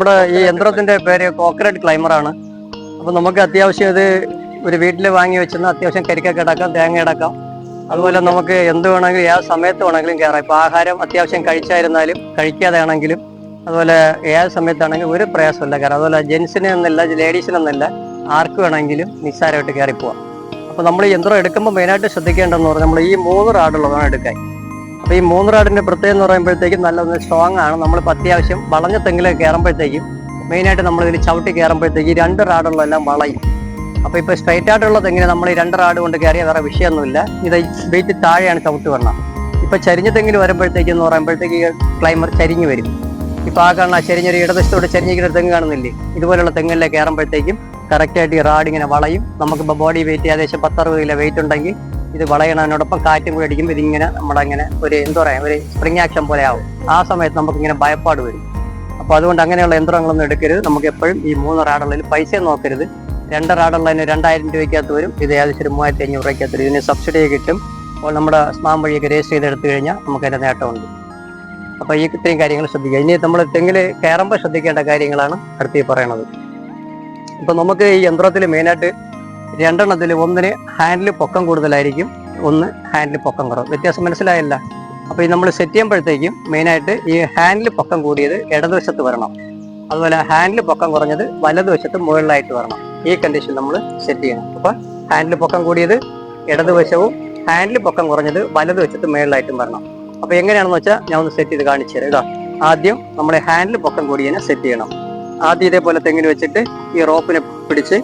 നമ്മുടെ ഈ യന്ത്രത്തിന്റെ പേര് കോക്കനട്ട് ക്ലൈമർ ആണ്. അപ്പൊ നമുക്ക് അത്യാവശ്യം ഇത് ഒരു വീട്ടിൽ വാങ്ങി വെച്ചാൽ അത്യാവശ്യം കരിക്കൊക്കെ ഇടക്കാം തേങ്ങ ഇടക്കാം. അതുപോലെ നമുക്ക് എന്ത് വേണമെങ്കിലും ഏത് സമയത്ത് വേണമെങ്കിലും കയറാം. ഇപ്പൊ ആഹാരം അത്യാവശ്യം കഴിച്ചായിരുന്നാലും കഴിക്കാതെ ആണെങ്കിലും അതുപോലെ ഏത് സമയത്താണെങ്കിലും ഒരു പ്രയാസമില്ല കയറാം അതുപോലെ ജെൻസിന് എന്നല്ല ലേഡീസിനൊന്നല്ല ആർക്ക് വേണമെങ്കിലും നിസ്സാരമായിട്ട് കയറി പോവാം അപ്പൊ നമ്മൾ യന്ത്രം എടുക്കുമ്പോൾ മെയിനായിട്ട് ശ്രദ്ധിക്കേണ്ടതെന്ന് പറഞ്ഞാൽ നമ്മൾ ഈ മൂന്ന് റാഡുള്ളതാണ് എടുക്കാൻ. അപ്പൊ ഈ മൂന്ന് റാഡിന്റെ പ്രത്യേകം എന്ന് പറയുമ്പോഴത്തേക്കും നല്ല സ്ട്രോങ് ആണ്. നമ്മൾ അത്യാവശ്യം വളഞ്ഞ തെങ്ങിലേക്ക് കയറുമ്പോഴത്തേക്കും നമ്മൾ ഇതിൽ ചവിട്ടി കയറുമ്പോഴത്തേക്ക് രണ്ട് റാഡുള്ളതെല്ലാം വളയും. അപ്പൊ ഇപ്പൊ സ്ട്രൈറ്റ് ആയിട്ടുള്ള തെങ്ങിന് നമ്മൾ ഈ രണ്ട് റാഡ് കൊണ്ട് കയറിയ വേറെ വിഷയമൊന്നുമില്ല. ഇത് വെയിറ്റ് താഴെയാണ് ചവിട്ട് വരണം. ഇപ്പൊ ചരിഞ്ഞ തെങ്ങിൽ വരുമ്പോഴത്തേക്ക് എന്ന് പറയുമ്പോഴത്തേക്ക് ക്ലൈമർ ചരിഞ്ഞു വരും. ഇപ്പൊ ആ കാണുന്ന ചരിഞ്ഞൊരു ഇടതുവശത്തോട് ചരിഞ്ഞിരിക്കുന്ന തെങ്ങ് കാണുന്നില്ലേ? ഇതുപോലുള്ള തെങ്ങിലേക്ക് കയറുമ്പോഴത്തേക്കും കറക്റ്റായിട്ട് ഈ റാഡ് ഇങ്ങനെ വളയും. നമുക്കിപ്പോൾ ബോഡി വെയിറ്റ് ഏകദേശം പത്തറുപത് കിലോ വെയിറ്റ് ഉണ്ടെങ്കിൽ ഇത് വളയണതിനോടൊപ്പം കാറ്റും കൂടി അടിക്കുമ്പോൾ ഇതിങ്ങനെ നമ്മളങ്ങനെ ഒരു എന്താ പറയുക ഒരു സ്പ്രിങ് ആക്ഷൻ പോലെ ആവും. ആ സമയത്ത് നമുക്ക് ഇങ്ങനെ ഭയപ്പാട് വരും. അപ്പോൾ അതുകൊണ്ട് അങ്ങനെയുള്ള യന്ത്രങ്ങളൊന്നും എടുക്കരുത്. നമുക്ക് എപ്പോഴും ഈ മൂന്ന് റാഡുള്ളതിൽ പൈസ നോക്കരുത്. രണ്ട് റാഡുള്ളതിന് രണ്ടായിരം രൂപയ്ക്കകത്ത് വരും. ഇത് ഏകദേശം ഒരു മൂവായിരത്തി അഞ്ഞൂറ് രൂപയ്ക്കകത്ത് വരും. ഇതിന് സബ്സിഡി കിട്ടും. അപ്പോൾ നമ്മുടെ സ്മാം വഴിയൊക്കെ രജിസ്റ്റർ ചെയ്ത് എടുത്തു കഴിഞ്ഞാൽ നമുക്ക് അതിന്റെ നേട്ടമുണ്ട്. അപ്പോൾ ഈ ഇത്രയും കാര്യങ്ങൾ ശ്രദ്ധിക്കുക. ഇനി നമ്മൾ തെങ്ങിൽ കയറുമ്പോൾ ശ്രദ്ധിക്കേണ്ട കാര്യങ്ങളാണ് അടുത്ത് പറയണത്. അപ്പോൾ നമുക്ക് ഈ യന്ത്രത്തിൽ മെയിനായിട്ട് രണ്ടെണ്ണത്തിൽ ഒന്നിന് ഹാൻഡിൽ പൊക്കം കൂടുതലായിരിക്കും ഒന്ന് ഹാൻഡിൽ പൊക്കം കുറവ്. വ്യത്യാസം മനസ്സിലായല്ല? അപ്പോൾ ഈ നമ്മൾ സെറ്റ് ചെയ്യുമ്പോഴത്തേക്കും മെയിനായിട്ട് ഈ ഹാൻഡിൽ പൊക്കം കൂടിയത് ഇടതുവശത്ത് വരണം. അതുപോലെ ഹാൻഡിൽ പൊക്കം കുറഞ്ഞത് വലതുവശത്ത് മുകളിലായിട്ട് വരണം. ഈ കണ്ടീഷൻ നമ്മൾ സെറ്റ് ചെയ്യണം. അപ്പോൾ ഹാൻഡിൽ പൊക്കം കൂടിയത് ഇടതുവശവും ഹാൻഡിൽ പൊക്കം കുറഞ്ഞത് വലതുവശത്ത് മുകളിലായിട്ടും വരണം. അപ്പോൾ എങ്ങനെയാണെന്ന് വെച്ചാൽ ഞാൻ ഒന്ന് സെറ്റ് ചെയ്ത് കാണിച്ചു തരാം ഇതാ ആദ്യം നമ്മൾ ഹാൻഡിൽ പൊക്കം കൂടിയതിനെ സെറ്റ് ചെയ്യണം. ആദ്യം ഇതേപോലെ തെങ്ങിന് വെച്ചിട്ട് ഈ റോപ്പിനെ പിടിച്ച്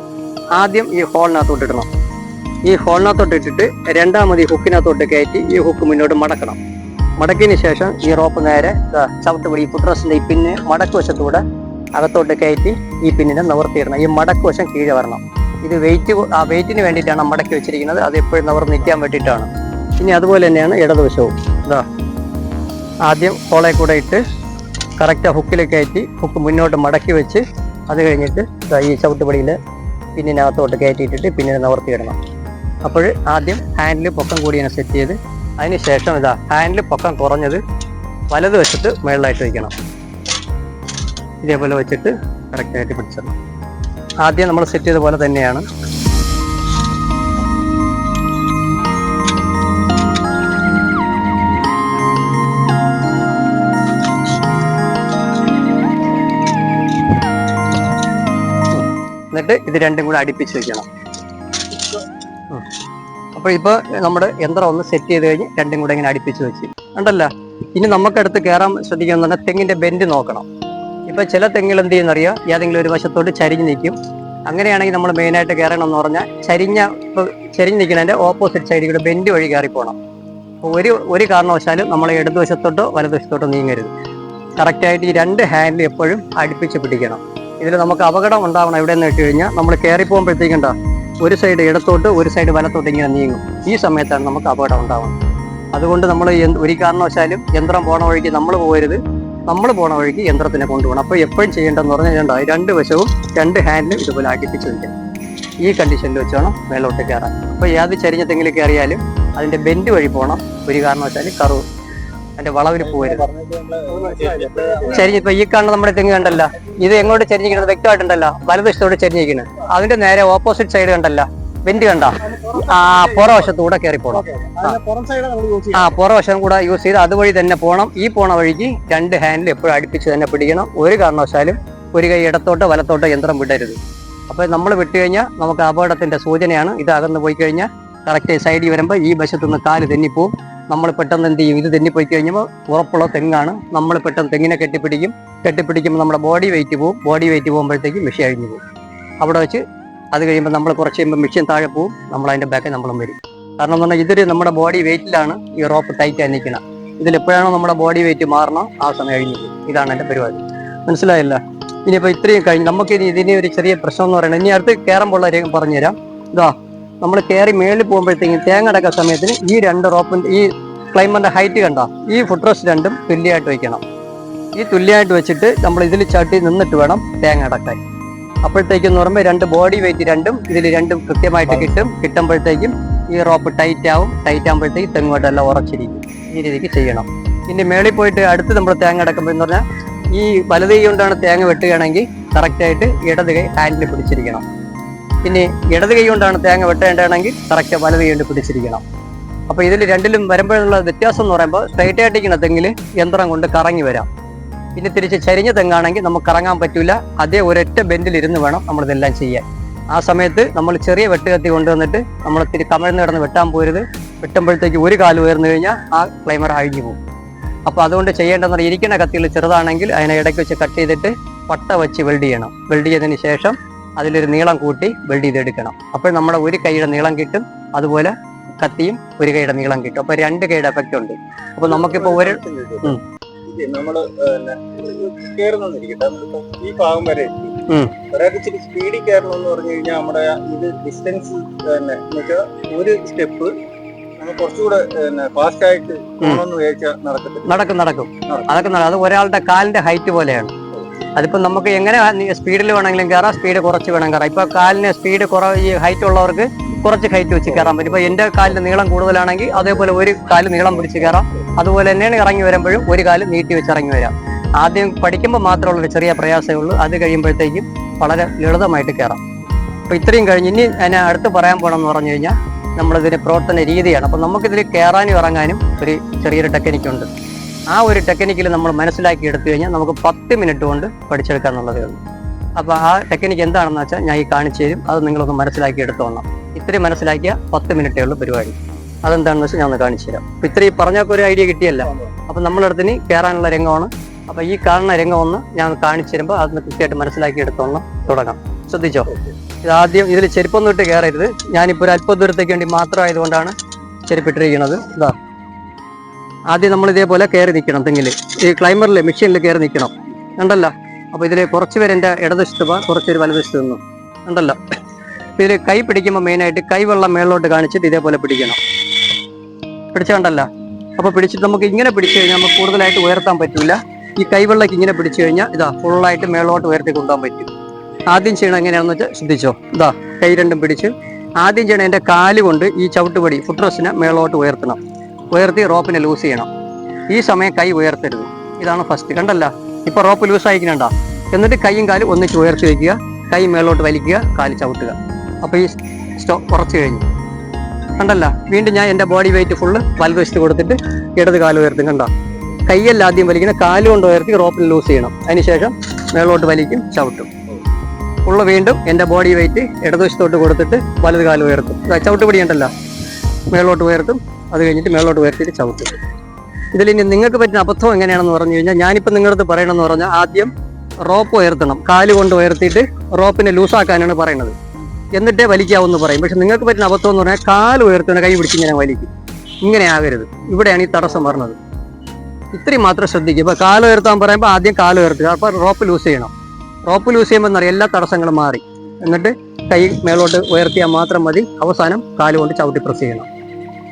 ആദ്യം ഈ ഹോളിനകത്തോട്ട് ഇടണം. ഈ ഹോളിനകത്തോട്ട് ഇട്ടിട്ട് രണ്ടാമത് ഈ ഹുക്കിനകത്തോട്ട് കയറ്റി ഈ ഹുക്ക് മുന്നോട്ട് മടക്കണം. മടക്കിയതിന് ശേഷം ഈ റോപ്പ് നേരെ ചവിട്ടുപടി ഈ ഫുട്രസിന്റെ ഈ പിന്ന് മടക്ക് വശത്തൂടെ അകത്തോട്ട് കയറ്റി ഈ പിന്നിനെ നിവർത്തിയിടണം. ഈ മടക്ക് വശം കീഴെ വരണം. ഇത് വെയിറ്റ് ആ വെയിറ്റിന് വേണ്ടിയിട്ടാണ് മടക്കി വെച്ചിരിക്കുന്നത്. അത് എപ്പോഴും നിവർന്ന് നിൽക്കാൻ വേണ്ടിയിട്ടാണ്. ഇനി അതുപോലെ തന്നെയാണ് ഇടതുവശവും. ഇതാ ആദ്യം ഹോളെ കൂടെ ഇട്ട് കറക്റ്റ് ഹുക്കിൽ കയറ്റി ഹുക്ക് മുന്നോട്ട് മടക്കി വെച്ച് അത് കഴിഞ്ഞിട്ട് ഈ ചവിട്ടുപടിയിൽ പിന്നിനകത്തോട്ട് കയറ്റിയിട്ടിട്ട് പിന്നിനെ നിവർത്തിയിടണം. അപ്പോൾ ആദ്യം ഹാൻഡിൽ പൊക്കം കൂടിയാണ് സെറ്റ് ചെയ്ത് അതിന് ശേഷം ഇതാ ഹാൻഡിൽ പൊക്കം കുറഞ്ഞത് വലതുവശത്ത് മുകളിലായിട്ട് വയ്ക്കണം ഇതേപോലെ വെച്ചിട്ട് കറക്റ്റായിട്ട് പിടിച്ചിടണം ആദ്യം നമ്മൾ സെറ്റ് ചെയ്ത പോലെ തന്നെയാണ് എന്നിട്ട് ഇത് രണ്ടും കൂടെ അടുപ്പിച്ച് വെക്കണം. ഉം. അപ്പൊ ഇപ്പൊ നമ്മുടെ യന്ത്രം ഒന്ന് സെറ്റ് ചെയ്ത് കഴിഞ്ഞ് രണ്ടും കൂടെ ഇങ്ങനെ അടുപ്പിച്ച് വെച്ച്. ഉണ്ടല്ല ഇനി നമുക്കടുത്ത് കയറാൻ ശ്രദ്ധിക്കാൻ പറഞ്ഞാൽ തെങ്ങിന്റെ ബെൻഡ് നോക്കണം. ഇപ്പൊ ചില തെങ്ങിൽ എന്ത് ചെയ്യുന്നറിയാം? ഏതെങ്കിലും ഒരു വശത്തോട്ട് ചരിഞ്ഞ് നിൽക്കും. അങ്ങനെയാണെങ്കിൽ നമ്മൾ മെയിനായിട്ട് കയറണം എന്ന് പറഞ്ഞാൽ ചരിഞ്ഞ ഇപ്പൊ ചരിഞ്ഞ് നിൽക്കുന്നതിന്റെ ഓപ്പോസിറ്റ് സൈഡിൽ കൂടെ ബെൻഡ് വഴി കയറി പോകണം. ഒരു ഒരു കാരണവശാലും നമ്മൾ ഇടതുവശത്തോട്ടോ വലതുവശത്തോട്ടോ നീങ്ങരുത്. കറക്റ്റായിട്ട് ഈ രണ്ട് ഹാൻഡിൽ എപ്പോഴും അടുപ്പിച്ച് പിടിക്കണം. ഇതിൽ നമുക്ക് അപകടം ഉണ്ടാവണം എവിടെയെന്ന് വെച്ച് കഴിഞ്ഞാൽ നമ്മൾ കയറി പോകുമ്പോഴത്തേക്കുണ്ടോ ഒരു സൈഡ് ഇടത്തോട്ട് ഒരു സൈഡ് വലത്തോട്ട് ഇങ്ങനെ നീങ്ങും. ഈ സമയത്താണ് നമുക്ക് അപകടം ഉണ്ടാവുന്നത്. അതുകൊണ്ട് നമ്മൾ ഒരു കാരണവശാലും യന്ത്രം പോണ വഴിക്ക് നമ്മൾ പോകരുത്. നമ്മൾ പോണ വഴിക്ക് യന്ത്രത്തിനെ കൊണ്ടുപോകണം. അപ്പോൾ എപ്പോഴും ചെയ്യേണ്ടതെന്ന് പറഞ്ഞാൽ ഇതുണ്ടോ, രണ്ട് വശവും രണ്ട് ഹാൻഡിലും ഇതുപോലെ അടുപ്പിച്ച് വയ്ക്കണം ഈ കണ്ടീഷനിൽ വെച്ച് വേണം മേലോട്ട് കയറാൻ. അപ്പോൾ ഏത് ചരിഞ്ഞ തെങ്ങിൽ കയറിയാലും അതിന്റെ ബെൻഡ് വഴി പോകണം. ഒരു കാരണവശാലും കറു അതിന്റെ വളവിൽ പോകരുത് ചരിഞ്ഞ് ഇപ്പൊ ഈ കാണുന്ന നമ്മുടെ തെങ്ങ് കണ്ടല്ല. ഇത് എങ്ങോട്ട് ചരിഞ്ഞിരിക്കുന്നത് വ്യക്തമായിട്ടുണ്ടല്ലോ. വലതുവശത്തോട് ചരിഞ്ഞിരിക്കുന്നത് അതിന്റെ നേരെ ഓപ്പോസിറ്റ് സൈഡ് കണ്ടല്ല. വെന്റ് കണ്ട? ആ പുറവശത്തൂടെ കയറി പോകണം യൂസ് ആ പുറവശം കൂടെ യൂസ് ചെയ്ത് അതുവഴി തന്നെ പോണം. ഈ പോണ വഴിക്ക് രണ്ട് ഹാൻഡിൽ എപ്പോഴും അടുപ്പിച്ച് തന്നെ പിടിക്കണം. ഒരു കാരണവശാലും ഒരു കൈ ഇടത്തോട്ടോ വലത്തോട്ടോ യന്ത്രം വിടരുത്. അപ്പൊ നമ്മൾ വിട്ടു കഴിഞ്ഞാൽ നമുക്ക് അപകടത്തിന്റെ സൂചനയാണ്. ഇത് അകന്ന് പോയി കഴിഞ്ഞാൽ കറക്റ്റ് സൈഡിൽ വരുമ്പോൾ ഈ വശത്തുനിന്ന് കാൽ തെന്നിപ്പോവും. നമ്മൾ പെട്ടെന്ന് എന്ത് ചെയ്യും? ഇത് തെന്നിപ്പോയി കഴിഞ്ഞപ്പോൾ ഉറപ്പുള്ള തെങ്ങാണ്. നമ്മൾ പെട്ടെന്ന് തെങ്ങിനെ കെട്ടിപ്പിടിക്കും. കെട്ടിപ്പിടിക്കുമ്പോൾ നമ്മുടെ ബോഡി വെയിറ്റ് പോകും ബോഡി വെയിറ്റ് പോകുമ്പോഴത്തേക്കും മെഷീൻ അഴിഞ്ഞു പോകും. അവിടെ വെച്ച് അത് കഴിയുമ്പോൾ നമ്മൾ കുറച്ച് കഴിയുമ്പോൾ മെഷീൻ താഴെ പോകും നമ്മൾ അതിന്റെ ബാക്കിൽ നമ്മളും വരും. കാരണം എന്ന് പറഞ്ഞാൽ ഇതൊരു നമ്മുടെ ബോഡി വെയിറ്റിലാണ് ഈ റോപ്പ് ടൈറ്റ് ആയി നിൽക്കുന്നത്. ഇതിൽ എപ്പോഴാണോ നമ്മുടെ ബോഡി വെയിറ്റ് മാറണം ആ സമയം കഴിഞ്ഞു ഇതാണ് എന്റെ പരിപാടി. മനസ്സിലായില്ല? ഇനിയിപ്പോൾ ഇത്രയും കഴിഞ്ഞ് നമുക്ക് ഇനി ഇതിന് ഒരു ചെറിയ പ്രശ്നം എന്ന് പറയുന്നത്. ഇനി അടുത്ത് കയറുമ്പോൾ പറഞ്ഞുതരാം. ഇതാ നമ്മൾ കയറി മേളിൽ പോകുമ്പോഴത്തേക്കും തേങ്ങ അടക്ക സമയത്തിന് ഈ രണ്ട് റോപ്പിന്റെ ഈ ക്ലൈമറിന്റെ ഹൈറ്റ് കണ്ടോ? ഈ ഫുട്രസ് രണ്ടും തുല്യമായിട്ട് വയ്ക്കണം ഈ തുല്യമായിട്ട് വെച്ചിട്ട് നമ്മൾ ഇതിൽ ചാട്ടി നിന്നിട്ട് വേണം തേങ്ങ അടക്കാൻ അപ്പോഴത്തേക്കെന്ന് പറയുമ്പോൾ രണ്ട് ബോഡി വെയിറ്റ് രണ്ടും ഇതിൽ രണ്ടും കൃത്യമായിട്ട് കിട്ടും. കിട്ടുമ്പോഴത്തേക്കും ഈ റോപ്പ് ടൈറ്റ് ആവും. ടൈറ്റ് ആകുമ്പോഴത്തേക്ക് തെങ്ങോട്ടെല്ലാം ഉറച്ചിരിക്കും. ഈ രീതിക്ക് ചെയ്യണം. ഇനി മേളിൽ പോയിട്ട് അടുത്ത് നമ്മൾ തേങ്ങ അടക്കുമ്പോൾ എന്ന് പറഞ്ഞാൽ ഈ വലത് കൊണ്ടാണ് തേങ്ങ വെട്ടുകയാണെങ്കിൽ കറക്റ്റായിട്ട് ഇടത് കൈ ഹാൻഡിൽ പിടിച്ചിരിക്കണം. പിന്നെ ഇടത് കൈ കൊണ്ടാണ് തേങ്ങ വെട്ടേണ്ടതെങ്കിൽ കറക്റ്റ് വലത് കൈ കൊണ്ട് പിടിച്ചിരിക്കണം. അപ്പൊ ഇതിൽ രണ്ടിലും വരുമ്പോഴുള്ള വ്യത്യാസം എന്ന് പറയുമ്പോൾ സ്ട്രൈറ്റ് ആയിട്ടിരിക്കുന്ന തെങ്ങിൽ യന്ത്രം കൊണ്ട് കറങ്ങി വരാം. പിന്നെ തിരിച്ച് ചരിഞ്ഞ തെങ്ങാണെങ്കിൽ നമുക്ക് കറങ്ങാൻ പറ്റില്ല അതേ ഒരൊറ്റ ബെൻഡിൽ ഇരുന്ന് വേണം നമ്മളിതെല്ലാം ചെയ്യാൻ. ആ സമയത്ത് നമ്മൾ ചെറിയ വെട്ടുകത്തി കൊണ്ടുവന്നിട്ട് നമ്മൾ തിരി കമഴ്ന്ന് കിടന്ന് വെട്ടാൻ പോരുത്. വെട്ടുമ്പോഴത്തേക്ക് ഒരു കാൽ ഉയർന്നു കഴിഞ്ഞാൽ ആ ക്ലൈമർ അഴിഞ്ഞു പോകും. അപ്പോൾ അതുകൊണ്ട് ചെയ്യേണ്ടതെന്ന് പറഞ്ഞാൽ ഇരിക്കുന്ന കത്തികൾ ചെറുതാണെങ്കിൽ അതിനെ ഇടയ്ക്ക് വെച്ച് കട്ട് ചെയ്തിട്ട് പട്ട വെച്ച് വെൽഡ് ചെയ്യണം. വെൽഡ് ചെയ്തതിന് ശേഷം അതിലൊരു നീളം കൂട്ടി വെൽഡ് ചെയ്തെടുക്കണം. അപ്പോൾ നമ്മുടെ ഒരു കൈയുടെ നീളം കിട്ടും അതുപോലെ കത്തിയും ഒരു കൈയുടെ നീളം കിട്ടും. അപ്പൊ രണ്ട് കൈയുടെ എഫക്റ്റ് ഉണ്ട്. അപ്പൊ നമുക്കിപ്പോ ഒരു നമ്മൾ ഈ ഭാഗം വരെ. ഒരാൾക്ക് ഇച്ചിരി സ്പീഡിൽ കയറണം എന്ന് പറഞ്ഞു കഴിഞ്ഞാൽ നമ്മുടെ ഇത് ഡിസ്റ്റൻസ് തന്നെ ഒരു സ്റ്റെപ്പ് കുറച്ചുകൂടെ ഫാസ്റ്റ് ആയിട്ട് നടക്കും നടക്കും. അതൊക്കെ നടക്കും. അത് ഒരാളുടെ കാലിന്റെ ഹൈറ്റ് പോലെയാണ്. അതിപ്പോ നമുക്ക് എങ്ങനെ സ്പീഡിൽ വേണമെങ്കിലും കയറാം സ്പീഡ് കുറച്ച് വേണം കയറാം ഇപ്പോൾ കാലിന് സ്പീഡ് കുറവ് ഈ ഹൈറ്റ് ഉള്ളവർക്ക് കുറച്ച് ഹൈറ്റ് വെച്ച് കയറാൻ പറ്റും ഇപ്പോൾ എന്റെ കാലിന് നീളം കൂടുതലാണെങ്കിൽ അതേപോലെ ഒരു കാൽ നീളം പിടിച്ച് കയറാം അതുപോലെ തന്നെയാണ് ഇറങ്ങി വരുമ്പോഴും ഒരു കാൽ നീട്ടി വെച്ച് ഇറങ്ങി വരാം. ആദ്യം പഠിക്കുമ്പോൾ മാത്രമുള്ള ഒരു ചെറിയ പ്രയാസമേ ഉള്ളൂ. അത് കഴിയുമ്പോഴത്തേക്കും വളരെ ലളിതമായിട്ട് കയറാം അപ്പോൾ ഇത്രയും കഴിഞ്ഞ് ഇനി ഞാൻ അടുത്ത് പറയാൻ പോകണമെന്ന് പറഞ്ഞു കഴിഞ്ഞാൽ നമ്മളിതിന്റെ പ്രവർത്തന രീതിയാണ്. അപ്പോൾ നമുക്കിതിൽ കയറാനും ഇറങ്ങാനും ഒരു ചെറിയൊരു ടെക്നിക്ക് ഉണ്ട്. ആ ഒരു ടെക്നിക്കിൽ നമ്മൾ മനസ്സിലാക്കി എടുത്തു കഴിഞ്ഞാൽ നമുക്ക് പത്ത് മിനിറ്റ് കൊണ്ട് പഠിച്ചെടുക്കുക എന്നുള്ളതേ ഉള്ളൂ. അപ്പൊ ആ ടെക്നിക്ക് എന്താണെന്ന് വെച്ചാൽ ഞാൻ ഈ കാണിച്ചു തരും. അത് നിങ്ങളൊന്ന് മനസ്സിലാക്കി എടുത്തു വന്നാൽ ഇത്രയും മനസ്സിലാക്കിയ പത്ത് മിനിറ്റേ ഉള്ളൂ പരിപാടി. അതെന്താണെന്ന് വെച്ചാൽ ഞാൻ ഒന്ന് കാണിച്ചു തരാം. അപ്പൊ ഇത്രയും പറഞ്ഞൊക്കെ ഒരു ഐഡിയ കിട്ടിയല്ല. അപ്പൊ നമ്മളടുത്തിന് കയറാനുള്ള രംഗമാണ്. അപ്പൊ ഈ കാണുന്ന രംഗം ഒന്ന് ഞാൻ കാണിച്ചു തരുമ്പോൾ അത് കൃത്യമായിട്ട് മനസ്സിലാക്കി എടുത്തോളം തുടങ്ങാം. ശ്രദ്ധിച്ചോ? ഇത് ആദ്യം ഇതിൽ ചെരുപ്പൊന്നും ഇട്ട് കയറരുത് ഞാനിപ്പോൾ ഒരു അല്പ ദൂരത്തേക്ക് വേണ്ടി മാത്രമായതുകൊണ്ടാണ് ചെരുപ്പിട്ടിരിക്കുന്നത് ഇതാ. ആദ്യം നമ്മൾ ഇതേപോലെ കയറി നിൽക്കണം തെങ്ങിൽ ഈ ക്ലൈമറിൽ മെഷീനിൽ കയറി നിൽക്കണം. ഉണ്ടല്ലോ അപ്പോൾ ഇതിൽ കുറച്ച് പേര് എന്റെ ഇടതുശത്ത് പോവാ കുറച്ച് പേര് വലതുശത്ത് നിന്നു ഉണ്ടല്ലോ ഇതിൽ കൈ പിടിക്കുമ്പോൾ മെയിനായിട്ട് കൈ വെള്ളം മേളിലോട്ട് കാണിച്ചിട്ട് ഇതേപോലെ പിടിക്കണം. പിടിച്ചുണ്ടല്ലോ അപ്പോൾ പിടിച്ചിട്ട് നമുക്ക് ഇങ്ങനെ പിടിച്ചു കഴിഞ്ഞാൽ നമുക്ക് കൂടുതലായിട്ട് ഉയർത്താൻ പറ്റില്ല ഈ കൈവെള്ളക്ക് ഇങ്ങനെ പിടിച്ചു കഴിഞ്ഞാൽ ഇതാ ഫുള്ളായിട്ട് മേളോട്ട് ഉയർത്തി കൊണ്ടുപോകാൻ പറ്റും. ആദ്യം ചെയ്യണം എങ്ങനെയാണെന്ന് വെച്ചാൽ ശ്രദ്ധിച്ചോ? ഇതാ കൈ രണ്ടും പിടിച്ച് ആദ്യം ചെയ്യണം എന്റെ കാൽ കൊണ്ട് ഈ ചവിട്ടുപടി ഫുട്രസിനെ മേളോട്ട് ഉയർത്തണം. ഉയർത്തി റോപ്പിനെ ലൂസ് ചെയ്യണം. ഈ സമയം കൈ ഉയർത്തരുത്. ഇതാണ് ഫസ്റ്റ് കണ്ടല്ല? ഇപ്പൊ റോപ്പ് ലൂസ് ആയിക്കണണ്ട എന്നിട്ട് കൈയും കാലും ഒന്നിച്ച് ഉയർത്തി വയ്ക്കുക കൈ മേളോട്ട് വലിക്കുക കാൽ ചവിട്ടുക. അപ്പോൾ ഈ സ്റ്റോ കുറച്ച് കഴിഞ്ഞു. കണ്ടല്ല? വീണ്ടും ഞാൻ എന്റെ ബോഡി വെയിറ്റ് ഫുള്ള് വലതുവശത്ത് കൊടുത്തിട്ട് ഇടത് കാൽ ഉയർത്തും. കണ്ട? കൈയല്ല ആദ്യം വലിക്കണം. കാൽ കൊണ്ട് ഉയർത്തി റോപ്പിൽ ലൂസ് ചെയ്യണം. അതിനുശേഷം മേളോട്ട് വലിക്കും ചവിട്ടും. ഫുള്ള് വീണ്ടും എന്റെ ബോഡി വെയിറ്റ് ഇടതുവശത്തോട്ട് കൊടുത്തിട്ട് വലത് കാൽ ഉയർത്തും. ചവിട്ട് ഉണ്ടല്ലോ മേളോട്ട് ഉയർത്തും അത് കഴിഞ്ഞിട്ട് മേളോട്ട് ഉയർത്തിയിട്ട് ചവിട്ടും. ഇതിൽ ഇനി നിങ്ങൾക്ക് പറ്റുന്ന അബദ്ധം എങ്ങനെയാണെന്ന് പറഞ്ഞു കഴിഞ്ഞാൽ ഞാനിപ്പോൾ നിങ്ങളത് പറയണമെന്ന് പറഞ്ഞാൽ ആദ്യം റോപ്പ് ഉയർത്തണം. കാൽ കൊണ്ട് ഉയർത്തിയിട്ട് റോപ്പിനെ ലൂസാക്കാനാണ് പറയുന്നത്. എന്നിട്ടേ വലിക്കാവെന്ന് പറയും. പക്ഷെ നിങ്ങൾക്ക് പറ്റുന്ന അബദ്ധം എന്ന് പറഞ്ഞാൽ കാൽ ഉയർത്തുന്ന കൈ പിടിച്ച് ഇങ്ങനെ വലിക്കും. ഇങ്ങനെ ആകരുത്. ഇവിടെയാണ് ഈ തടസ്സം പറഞ്ഞത് ഇത്രയും മാത്രം ശ്രദ്ധിക്കുക. ഇപ്പോൾ കാൽ ഉയർത്താൻ പറയുമ്പോൾ ആദ്യം കാൽ ഉയർത്തുക. അപ്പോൾ റോപ്പ് ലൂസ് ചെയ്യണം. റോപ്പ് ലൂസ് ചെയ്യുമ്പോൾ എന്നറിയാം എല്ലാ തടസ്സങ്ങളും മാറി. എന്നിട്ട് കൈ മേലോട്ട് ഉയർത്തിയാൽ മാത്രം മതി. അവസാനം കാലുകൊണ്ട് ചവിട്ടി പ്രസ് ചെയ്യണം.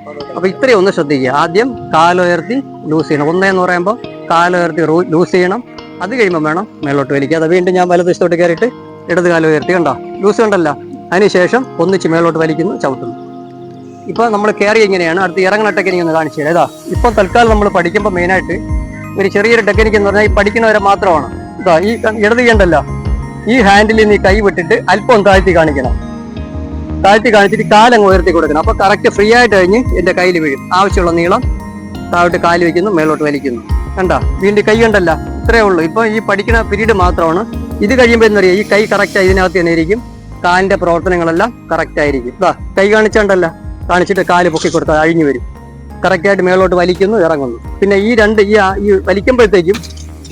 അപ്പൊ ഇത്രയും ഒന്ന് ശ്രദ്ധിക്കുക. ആദ്യം കാലുയർത്തി ലൂസ് ചെയ്യണം. ഒന്നേന്ന് പറയുമ്പോൾ കാലുയർത്തി ലൂസ് ചെയ്യണം. അത് കഴിയുമ്പോൾ വേണം മേളോട്ട് വലിക്കുക. അത് വീണ്ടും ഞാൻ വലതുവശത്തോട്ട് കയറിയിട്ട് ഇടത് കാലം ഉയർത്തി. കണ്ടോ? ലൂസ് കണ്ടല്ല? അതിനുശേഷം ഒന്നിച്ച് മേളോട്ട് വലിക്കുന്നു ചവിട്ടുന്നു. ഇപ്പോൾ നമ്മൾ കയറി എങ്ങനെയാണ്? അടുത്ത് ഇറങ്ങണ ടെക്നിക്ക് ഒന്ന് കാണിച്ചു തരാം. ഇതാ ഇപ്പോൾ തൽക്കാലം നമ്മൾ പഠിക്കുമ്പോൾ മെയിനായിട്ട് ഒരു ചെറിയൊരു ടെക്നിക്ക് എന്ന് പറഞ്ഞാൽ ഈ പഠിക്കുന്നവരെ മാത്രമാണ്. ഇതാ ഈ ഇടത് കണ്ടല്ല ഈ ഹാൻഡിൽ നീ കൈ വിട്ടിട്ട് അല്പം താഴ്ത്തി കാണിക്കണം. താഴ്ത്തി കാണിച്ചിട്ട് കാലങ്ങ് ഉയർത്തി കൊടുക്കണം. അപ്പോൾ കറക്റ്റ് ഫ്രീ ആയിട്ട് കഴിഞ്ഞ് എന്റെ കയ്യിൽ വീഴും. ആവശ്യമുള്ള നീളം താഴോട്ട് കാൽ വെക്കുന്നു മേലോട്ട് വലിക്കുന്നു. കണ്ട? വീണ്ടും കൈ കണ്ടല്ല ഉള്ളൂ. ഇപ്പൊ ഈ പഠിക്കുന്ന പീരീഡ് മാത്രമാണ്. ഇത് കഴിയുമ്പോൾ എന്നറിയാം ഈ കൈ കറക്റ്റ് ഇതിനകത്ത് തന്നെ ഇരിക്കും. കാലിന്റെ പ്രവർത്തനങ്ങളെല്ലാം കറക്റ്റ് ആയിരിക്കും. ഇതാ കൈ കാണിച്ചണ്ടല്ല? കാണിച്ചിട്ട് കാൽ പൊക്കി കൊടുത്താൽ അഴിഞ്ഞു വരും. കറക്റ്റ് ആയിട്ട് മേലോട്ട് വലിക്കുന്നു ഇറങ്ങുന്നു. പിന്നെ ഈ രണ്ട് ഈ ഈ വലിക്കുമ്പോഴത്തേക്കും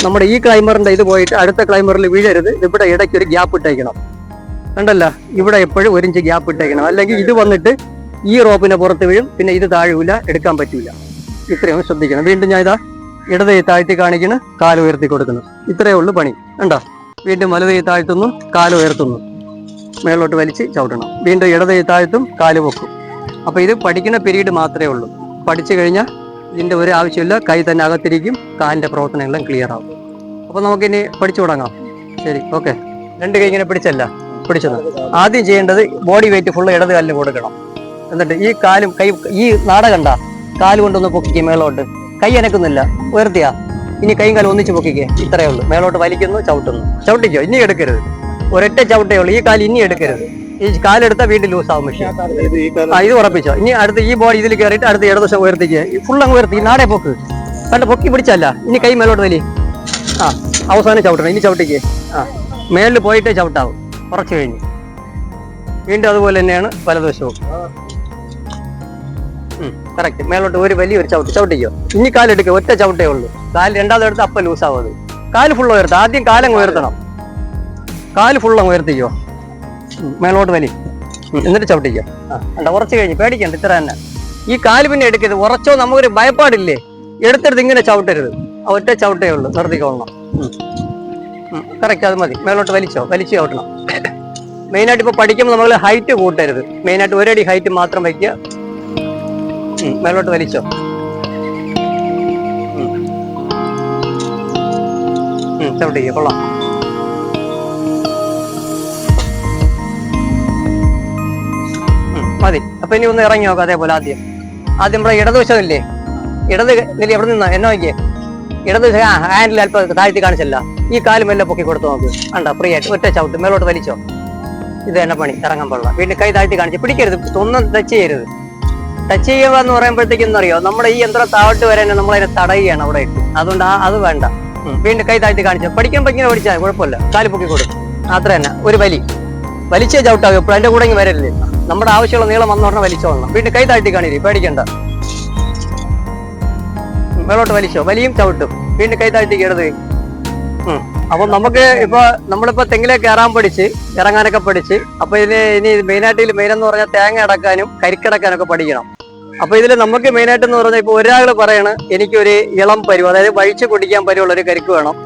നമ്മുടെ ഈ ക്ലൈമറിന്റെ ഇത് പോയിട്ട് അടുത്ത ക്ലൈമറിൽ വീഴരുത്. ഇവിടെ ഇടയ്ക്ക് ഒരു ഗ്യാപ്പ് ഇട്ടേക്കണം. കണ്ടല്ല? ഇവിടെ എപ്പോഴും ഒരു ഇഞ്ച് ഗ്യാപ്പ് ഇട്ടേക്കണം. അല്ലെങ്കിൽ ഇത് വന്നിട്ട് ഈ റോപ്പിനെ പുറത്ത് വീഴും. പിന്നെ ഇത് താഴൂല എടുക്കാൻ പറ്റൂല. ഇത്രയും ശ്രദ്ധിക്കണം. വീണ്ടും ഞാൻ ഇതാ ഇടത് താഴ്ത്തി കാണിക്കുന്നു കാൽ ഉയർത്തി കൊടുക്കുന്നു. ഇത്രയേ ഉള്ളൂ പണി. കണ്ടോ? വീണ്ടും വലത് താഴ്ത്തുന്നു കാൽ ഉയർത്തുന്നു. മേളോട്ട് വലിച്ച് ചവിട്ടണം. വീണ്ടും ഇടത് താഴ്ത്തും കാൽ പൊക്കും. അപ്പൊ ഇത് പഠിക്കുന്ന പീരീഡ് മാത്രമേ ഉള്ളൂ. പഠിച്ചു കഴിഞ്ഞാൽ ഇതിന്റെ ഒരു ആവശ്യമില്ല. കൈ തന്നെ അകത്തിരിക്കും കാലിന്റെ പ്രവർത്തനങ്ങളെല്ലാം ക്ലിയർ ആവും. അപ്പൊ നമുക്കിനി പഠിച്ചു തുടങ്ങാം. ശരി ഓക്കെ രണ്ട് കൈ ഇങ്ങനെ പിടിച്ചല്ല. പിടിച്ചത്. ആദ്യം ചെയ്യേണ്ടത് ബോഡി വെയിറ്റ് ഫുള്ള് ഇടത് കാലിന് കൊടുക്കണം. എന്നിട്ട് ഈ കാലും കൈ ഈ നാട കണ്ട കാൽ കൊണ്ടൊന്ന് പൊക്കിക്കേ മേളോട്ട്. കൈ അനക്കുന്നില്ല ഉയർത്തിയാ. ഇനി കൈയും കാലം ഒന്നിച്ച് പൊക്കിക്കേ ഇത്രയേ ഉള്ളൂ. മേളോട്ട് വലിക്കുന്നു ചവിട്ടുന്നു. ചവിട്ടിക്കോ? ഇനി എടുക്കരുത്. ഒരൊറ്റ ചവിട്ടേ ഉള്ളൂ. ഈ കാൽ ഇനി എടുക്കരുത്. ഈ കാലെടുത്താൽ വീണ്ടും ലൂസ് ആവും മെഷീൻ. ആ ഇത് ഉറപ്പിച്ചോ? ഇനി അടുത്ത് ഈ ബോഡി ഇതിൽ കയറിയിട്ട് അടുത്ത ഇടതുവശം ഉയർത്തിക്കുക ഫുൾ അങ്ങ് ഉയർത്തി. നാടേ പൊക്ക്. കണ്ട് പൊക്കി പിടിച്ചല്ല. ഇനി കൈ മേലോട്ട് വലി ആ അവസാനം ചവിട്ടണം. ഇനി ചവിട്ടിക്ക്. ആ മേളിൽ പോയിട്ടേ ചവിട്ടാവും. കുറച്ച് കഴിഞ്ഞു. വീണ്ടും അതുപോലെ തന്നെയാണ് വലതുവശവും. കറക്റ്റ് മേലോട്ട് ഒരു വലിയൊരു ചവിട്ട്. ചവിട്ടിക്കോ. ഇനി കാലെടുക്കുക ഒറ്റ ചവിട്ടേ ഉള്ളൂ. കാൽ രണ്ടാമത് എടുത്ത് അപ്പം ലൂസാവും അത്. കാൽ ഫുൾ ഉയർത്തുക ആദ്യം കാലങ്ങ് ഉയർത്തണം. കാൽ ഫുൾ അങ്ങ് ഉയർത്തിക്കോ. മേലോട്ട് വലി. എന്നിട്ട് ചവിട്ടിക്കോ. അല്ല കണ്ട? ഉറച്ചു കഴിഞ്ഞ്. പേടിക്കണ്ട ഇത്ര തന്നെ. ഈ കാൽ പിന്നെ എടുക്കരുത് ഉറച്ചോ നമുക്കൊരു ഭയപ്പാടില്ലേ? എടുത്തെടുത്ത് ഇങ്ങനെ ചവിട്ടരുത്. ഒറ്റ ചവിട്ടേ ഉള്ളൂ. നിർത്തിക്കൊള്ളണം കറക്റ്റ് അത് മതി. മേലോട്ട് വലിച്ചോ? വലിച്ചു ചവിട്ടണം. മെയിനായിട്ട് ഇപ്പോൾ പഠിക്കുമ്പോൾ നമ്മൾ ഹൈറ്റ് കൂട്ടരുത്. മെയിനായിട്ട് ഒരടി ഹൈറ്റ് മാത്രം വയ്ക്കുക. മേലോട്ട് വലിച്ചോ? ചവിട്ട് ചവിട്ടിക്കോ കൊള്ളാം. മതി. അപ്പൊ ഇനി ഒന്ന് ഇറങ്ങി നോക്കാം അതേപോലെ ആദ്യം. ആദ്യം നമ്മുടെ ഇടതുവശമില്ലേ ഇടത് നില എവിടെ നിന്നാ? എന്നെ ഇടത് ഹാൻഡിൽ അല്പം താഴ്ത്തി കാണിച്ചല്ല. ഈ കാൽ മെല്ലെ പൊക്കി കൊടുത്തു നോക്ക്. കണ്ടോ? ഫ്രീ ആയിട്ട്. ഒറ്റ ചവിട്ട്. മേലോട്ട് വലിച്ചോ. ഇത് തന്നെ പണി. ഇറങ്ങാൻ പാടില്ല വീണ്ടും കൈ താഴ്ത്തി കാണിച്ച്. പിടിക്കരുത്. ഒന്നും ടച്ച് ചെയ്യരുത്. ടച്ച് ചെയ്യുക എന്ന് പറയുമ്പോഴത്തേക്കും അറിയോ നമ്മുടെ ഈ യന്ത്രം താഴോട്ട് വരാൻ നമ്മളതിനെ തടയുകയാണ് അവിടെ. ഇട്ട് അതുകൊണ്ട് ആ അത് വേണ്ട. വീണ്ടും കൈ താഴ്ത്തി കാണിച്ചു. പഠിക്കുമ്പോൾ ഇങ്ങനെ പഠിച്ചാൽ കുഴപ്പമില്ല. കാൽ പൊക്കി കൊടുക്കും അത്ര തന്നെ ഒരു വലി. വലിച്ചേ ചവിട്ടാകും ഇപ്പോൾ എന്റെ കൂടെ ഇങ്ങനെ വരരുത്. നമ്മുടെ ആവശ്യമുള്ള നീളം വന്നു പറഞ്ഞാൽ വലിച്ചോളണം വീണ്ടും കൈ താഴ്ത്തി കാണിരി പേടിക്കണ്ട. മേളോട്ട് വലിച്ചോ. വലിയും ചവിട്ടും. വീണ്ടും കൈ താഴ്ത്തി കയറുത് അപ്പൊ നമുക്ക് ഇപ്പൊ നമ്മളിപ്പോ തെങ്ങിലെ കയറാൻ പഠിച്ച് ഇറങ്ങാനൊക്കെ പഠിച്ച് അപ്പൊ ഇതിന് ഇനി മെയിനായിട്ട് മെയിൻ എന്ന് പറഞ്ഞാൽ തേങ്ങ അടക്കാനും കരിക്കടക്കാനൊക്കെ പഠിക്കണം. അപ്പൊ ഇതിൽ നമുക്ക് മെയിൻ ആയിട്ട് എന്ന് പറഞ്ഞാൽ ഇപ്പൊ ഒരാൾ പറയണ എനിക്കൊരു ഇളം പരുവ് അതായത് വഴിച്ച് കുടിക്കാൻ പരുവുള്ള ഒരു കരിക്ക് വേണം.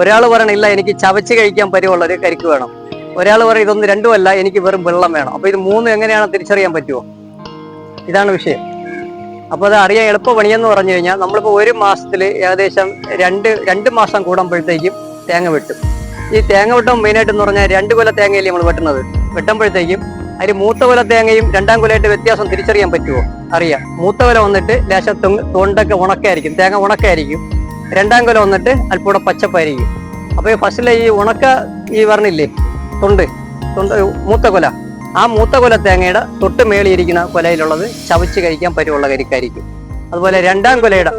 ഒരാൾ പറയണ ഇല്ല എനിക്ക് ചവച്ച് കഴിക്കാൻ പരുവുള്ള ഒരു കരിക്ക് വേണം. ഒരാൾ പറയും ഇതൊന്നും രണ്ടുമല്ല എനിക്ക് വെറും വെള്ളം വേണം. അപ്പൊ ഇത് മൂന്നും എങ്ങനെയാണ് തിരിച്ചറിയാൻ പറ്റുമോ ഇതാണ് വിഷയം. അപ്പൊ അത് അറിയാൻ എളുപ്പ പണിയെന്ന് പറഞ്ഞു കഴിഞ്ഞാൽ നമ്മളിപ്പോ ഒരു മാസത്തിൽ ഏകദേശം രണ്ട് രണ്ട് മാസം കൂടുമ്പോഴത്തേക്കും തേങ്ങ വെട്ടും. ഈ തേങ്ങ വെട്ടം മെയിനായിട്ട് എന്ന് പറഞ്ഞാൽ രണ്ട് കൊല തേങ്ങയല്ലേ നമ്മൾ വെട്ടുന്നത്? വെട്ടുമ്പോഴത്തേക്കും അതിൽ മൂത്ത കൊല തേങ്ങയും രണ്ടാം കൊലയായിട്ട് വ്യത്യാസം തിരിച്ചറിയാൻ പറ്റുമോ അറിയാം. മൂത്ത കൊല വന്നിട്ട് ലേശം തൊണ്ടൊക്കെ ഉണക്കായിരിക്കും. തേങ്ങ ഉണക്കായിരിക്കും. രണ്ടാം കൊല വന്നിട്ട് അല്പൂടെ പച്ചപ്പായിരിക്കും. അപ്പൊ ഈ ഫസ്റ്റിലെ ഈ ഉണക്ക ഈ പറഞ്ഞില്ലേ? തൊണ്ട്. തൊണ്ട് മൂത്ത കൊല. ആ മൂത്ത കൊല തേങ്ങയുടെ തൊട്ട് മേളിയിരിക്കുന്ന കൊലയിലുള്ളത് ചവച്ച് കഴിക്കാൻ പറ്റുള്ള കരിക്കായിരിക്കും. അതുപോലെ രണ്ടാം കൊലയുടെ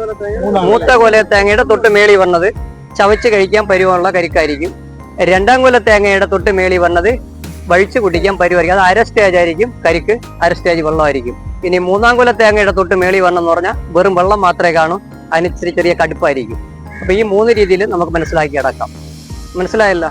മൂത്ത കൊല തേങ്ങയുടെ തൊട്ട് മേളി വന്നത് ചവച്ച് കഴിക്കാൻ പരുവുള്ള കരിക്കായിരിക്കും. രണ്ടാം കൊല തേങ്ങയുടെ തൊട്ട് മേളി വന്നത് വഴിച്ച് കുടിക്കാൻ പരുവായിരിക്കും. അത് അര സ്റ്റേജ് ആയിരിക്കും. കരിക്ക് അര സ്റ്റേജ് വെള്ളമായിരിക്കും. ഇനി മൂന്നാം കൊല തേങ്ങയുടെ തൊട്ട് മേളി വന്നെന്ന് പറഞ്ഞാൽ വെറും വെള്ളം മാത്രമേ കാണൂ. അതിന് ചെറിയ കടുപ്പായിരിക്കും. അപ്പൊ ഈ മൂന്ന് രീതിയിൽ നമുക്ക് മനസ്സിലാക്കി അടക്കാം മനസ്സിലായല്ലോ?